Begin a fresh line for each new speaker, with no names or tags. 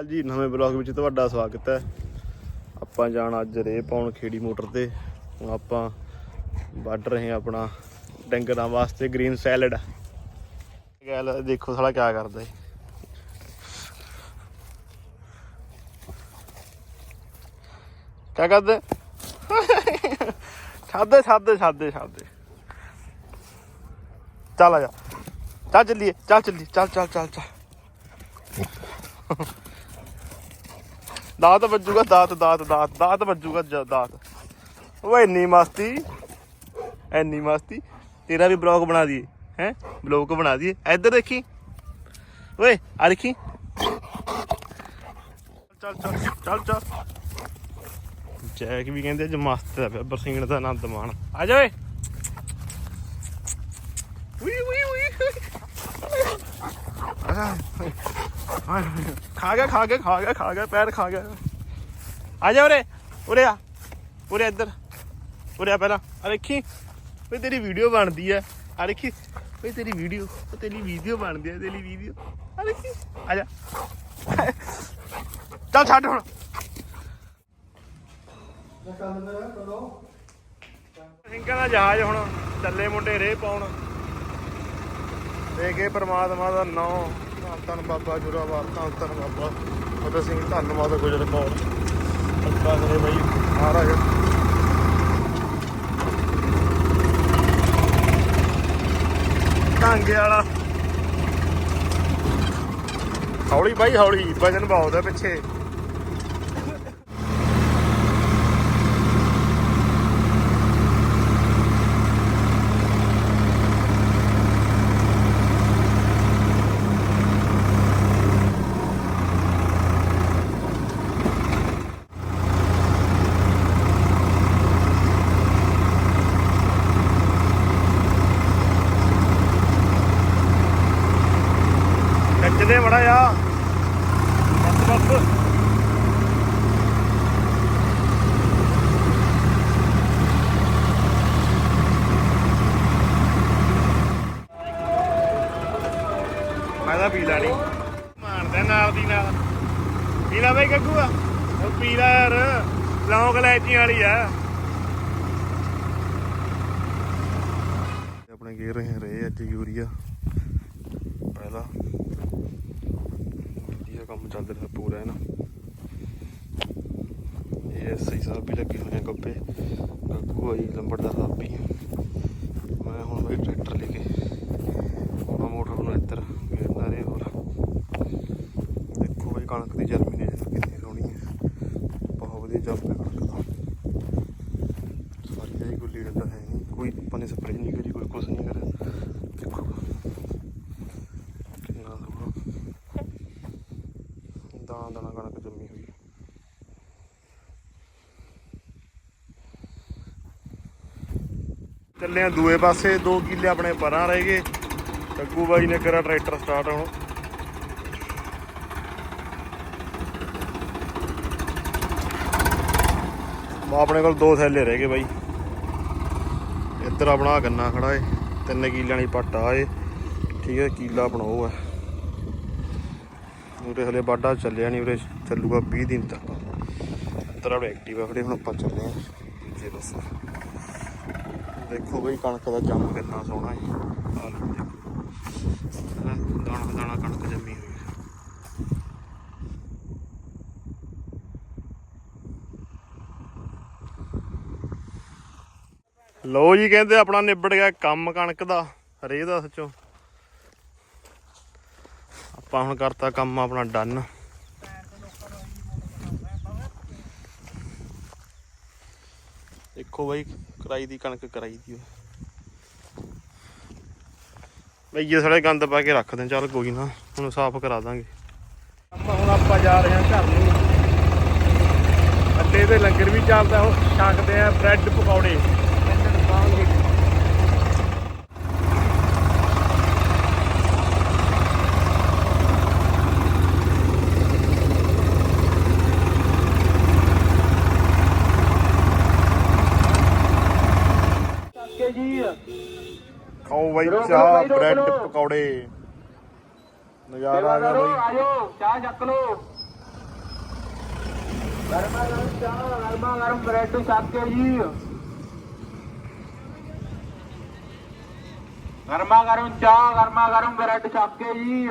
ਹਾਲ ਜੀ ਨਵੇਂ ਬਲੌਗ ਵਿੱਚ ਤੁਹਾਡਾ ਸਵਾਗਤ ਹੈ। ਆਪਾਂ ਜਾਣਾ ਅੱਜ ਰੇ ਪਾਉਣ ਖੇੜੀ ਮੋਟਰ ਤੇ। ਹੁਣ ਆਪਾਂ ਵੱਢ ਰਹੇ ਹਾਂ ਆਪਣਾ ਡੰਗਰਾਂ ਵਾਸਤੇ ਗ੍ਰੀਨ ਸੈਲਡ ਗੱਲ, ਦੇਖੋ ਸਾਲਾ ਕਿਆ ਕਰਦਾ ਏ ਕਿਆ ਕਰਦੇ? ਛਾਦੇ ਛਾਦੇ ਛਾਦੇ ਛਾਦੇ ਚੱਲ ਆ ਜਾ। ਚੱਲ ਚੱਲੀਏ। ਚੱਲ ਚੱਲੀਏ। ਚੱਲ ਚੱਲ ਚੱਲ ਚੱਲ। ਦਾਤ ਵੱਜੂਗਾ, ਦਾਤ ਦਾਤ ਦਾਤ ਦਾਤ ਵੱਜੂਗਾ ਜ- ਦਾਤ। ਓਏ, ਇੰਨੀ ਮਸਤੀ। ਇੰਨੀ ਮਸਤੀ। ਤੇਰਾ ਵੀ ਬਲੌਗ ਬਣਾ ਦਈਏ, ਹੈ? ਬਲੌਗ ਬਣਾ ਦਈਏ। ਇੱਧਰ ਦੇਖੀ। ਓਏ, ਆ ਦੇਖੀ। ਚੱਲ ਚੱਲ ਚੱਲ ਚੱਲ। ਜੈਕ ਵੀ ਕਹਿੰਦੇ ਅੱਜ ਮਸਤ ਹੈ ਪਿਆ ਬਰਸੀਨ ਦਾ ਆਨੰਦ ਮਾਣ। ਆ ਜਾ ਓਏ। ਉਈ ਉਈ। ਉਈ ਆ ਖਾ ਗਿਆ ਖਾ ਗਿਆ ਖਾ ਗਿਆ ਖਾ ਗਿਆ, ਪੈਰ ਖਾ ਗਿਆ। ਆ ਜਾ ਉਰੇ ਉਰੇ ਆ, ਉਰੇ ਇੱਧਰ। ਉਰੇ ਆ ਪਹਿਲਾਂ। ਆ ਦੇਖੀ ਓਏ ਤੇਰੀ ਵੀਡੀਓ ਬਣਦੀ ਐ। ਆ ਦੇਖੀ ਓਏ ਤੇਰੀ ਵੀਡੀਓ ਓ ਤੇਰੀ ਵੀਡੀਓ ਬਣਦੀ ਐ, ਤੇਰੀ ਵੀਡੀਓ ਆ ਦੇਖੀ, ਆ ਜਾ। ਚੱਲ ਛੱਡ ਹੁਣ। ਸਿੰਘਾਂ ਦਾ ਜਹਾਜ਼ ਹੁਣ ਚੱਲੇ ਮੁੰਡੇ ਰੇ ਪਾਉਣ। ਦੇ ਕੇ ਪ੍ਰਮਾਤਮਾ ਦਾ ਨਾਮ ਧੰਨ ਧੰਨ ਬਾਬਾ ਜੁਰਾਵਾਰ ਧੰਨ ਧੰਨ ਬਾਬਾ। ਫਤਿਹ ਸਿੰਘ ਧੰਨਵਾਦ ਗੁਜਰ ਕੌਰ ਅੱਛਾ ਕਰੇ ਬਈ, ਮਹਾਰਾਜ। ਢਾਂਗੇ ਵਾਲਾ। ਹੌਲੀ ਬਾਈ, ਹੌਲੀ, ਵਜਨ ਬਹੁਤ ਹੈ ਪਿੱਛੇ। ਕੱਚਦੇ ਬੜਾ ਬੱਸ ਬੱਸ। ਮੈਂ ਤਾਂ ਪੀ ਲੈਣੀ ਮਾਰਦਾ ਨਾਲ ਦੀ ਨਾਲ। ਪੀ ਲੈ ਬਈ ਗੱਗੂ। ਆ ਉਹ ਪੀ ਲੈ ਯਾਰ। ਲੌਂਗ ਲੈਚੀਆਂ ਵਾਲੀ ਆ। ਆਪਣੇ ਗੇਰ ਰਹੇ ਅੱਜ ਯੂਰੀਆ। ਪਹਿਲਾ। ਚੱਲ ਰਿਹਾ ਪੂਰਾ, ਹੈ ਨਾ? ਇਹ ਸਹੀ ਸਾਹਿਬ ਵੀ ਲੱਗੇ ਹੋਏ ਆ ਗੱਪੇ। ਗੱਗੂ ਆਈ ਲੰਬੜ ਦਾ ਸਾਹਿਬ ਵੀ ਮੈਂ ਹੁਣ ਬਈ ਟਰੈਕਟਰ ਲੈ ਕੇ ਉਹਨਾਂ ਮੋਟਰ ਨੂੰ ਇੱਧਰ ਗੇਰਨਾ ਰੇ ਹੋਰ। ਦੇਖੋ ਬਈ ਕਣਕ ਦੀ ਜਰਮੀਨੇਸ਼ਨ ਕਿੰਨੀ ਸੋਹਣੀ ਹੈ। ਬਹੁਤ ਵਧੀਆ ਚੱਲ ਰਿਹਾ ਕਣਕ ਦਾ। ਸਾਰੀ ਜਿਹੜੀ ਗੁੱਲੀ ਡੰਡਾ ਹੈ ਨਹੀਂ। ਕੋਈ ਆਪਾਂ ਨੇ ਸਪਰੇਅ ਨਹੀਂ ਕਰੀ, ਕੋਈ ਕੁਛ ਨਹੀਂ ਕਰਿਆ। ਦੇਖੋ ਕਿੰਨਾ ਸੋਹਣਾ ਦਾਣਾ ਦਾਣਾ ਕਣਕ ਜੰਮੀ ਹੋਈ। ਚੱਲੇ ਆ ਦੂਏ ਪਾਸੇ 2 ਕਿੱਲੇ ਆਪਣੇ ਪਰਾਂ ਰਹਿ ਗਏ। ਕੱਗੂ ਬਾਈ ਨੇ ਕਰਾ ਟਰੈਕਟਰ ਸਟਾਰਟ ਹੁਣ। ਆਪਣੇ ਕੋਲ ਦੋ ਥੈਲੇ ਰਹਿ ਗਏ ਬਾਈ। ਇੱਧਰ ਆਪਣਾ ਗੰਨਾ ਖੜਾ ਏ, ਤਿੰਨ ਕਿੱਲਿਆਂ ਦੀ ਪੱਟ ਆ ਏ। ਠੀਕ ਹੈ, ਕਿੱਲਾ ਆਪਣਾ ਉਹ ਹੈ ਉਰੇ ਹਲੇ ਬਾਡਾ ਚੱਲਿਆ ਨਹੀਂ, ਉਰੇ ਚੱਲੂਗਾ 20 ਦਿਨ ਤੱਕ। ਇੱਧਰ ਆਪਣੇ ਐਕਟਿਵਾ ਖੜੇ ਹੁਣ ਆਪਾਂ ਚੱਲੇ ਆ ਦੂਜੇ ਪਾਸੇ ਦੇਖੋ ਬਈ ਕਣਕ ਦਾ ਜੰਮ ਕਿੰਨਾ ਸੋਹਣਾ ਹੈ। ਆ ਲਓ ਦੇਖੋ ਦਾਣਾ ਦਾਣਾ ਕਣਕ ਜੰਮੀ ਹੋਈ ਹੈ। ਲੋ ਜੀ, ਕਹਿੰਦੇ ਆਪਣਾ ਨਿਬੜ ਗਿਆ ਕੰਮ ਕਣਕ ਦਾ। ਰੇ ਦਾ ਸੱਚੋ ਆਪਾਂ ਹੁਣ ਕਰਤਾ ਕੰਮ ਆਪਣਾ ਡਨ ਦੇਖੋ ਬਾਈ, ਕਰਾਈ ਦੀ ਕਣਕ ਕਰਾਈ ਦੀ ਬਈ ਇਹ ਸਾਰੇ ਗੰਦ ਪਾ ਕੇ ਰੱਖਦੇ ਚੱਲ ਕੋਈ ਨਾ, ਹੁਣ ਸਾਫ਼ ਕਰਾ ਦਾਂਗੇ। ਆਪਾਂ ਹੁਣ ਆਪਾਂ ਜਾ ਰਹੇ ਹਾਂ ਘਰ ਨੂੰ। ਅੱਡੇ ਤੇ ਲੰਗਰ ਵੀ ਚੱਲਦਾ, ਉਹ ਛਕਦੇ ਆ ਬ੍ਰੈਡ ਪਕੌੜੇ
ਕੇ ਜੀ
ਖਾਓ ਬਾਈ ਚਾਹ ਬ੍ਰੈਡ ਪਕੌੜੇ। ਨਜ਼ਾਰਾ ਆ ਗਿਆ ਬਾਈ।
ਆਜੋ ਚਾਹ ਚੱਕ ਲੋ ਗਰਮਾ ਗਰਮ ਚਾਹ ਗਰਮਾ ਗਰਮ ਬ੍ਰੈਡ ਛੱਕ ਕੇ ਜੀ। ਗਰਮਾ ਗਰਮ ਚਾਹ ਗਰਮਾ ਗਰਮ ਬ੍ਰੈਡ ਛੱਕ ਕੇ ਜੀ।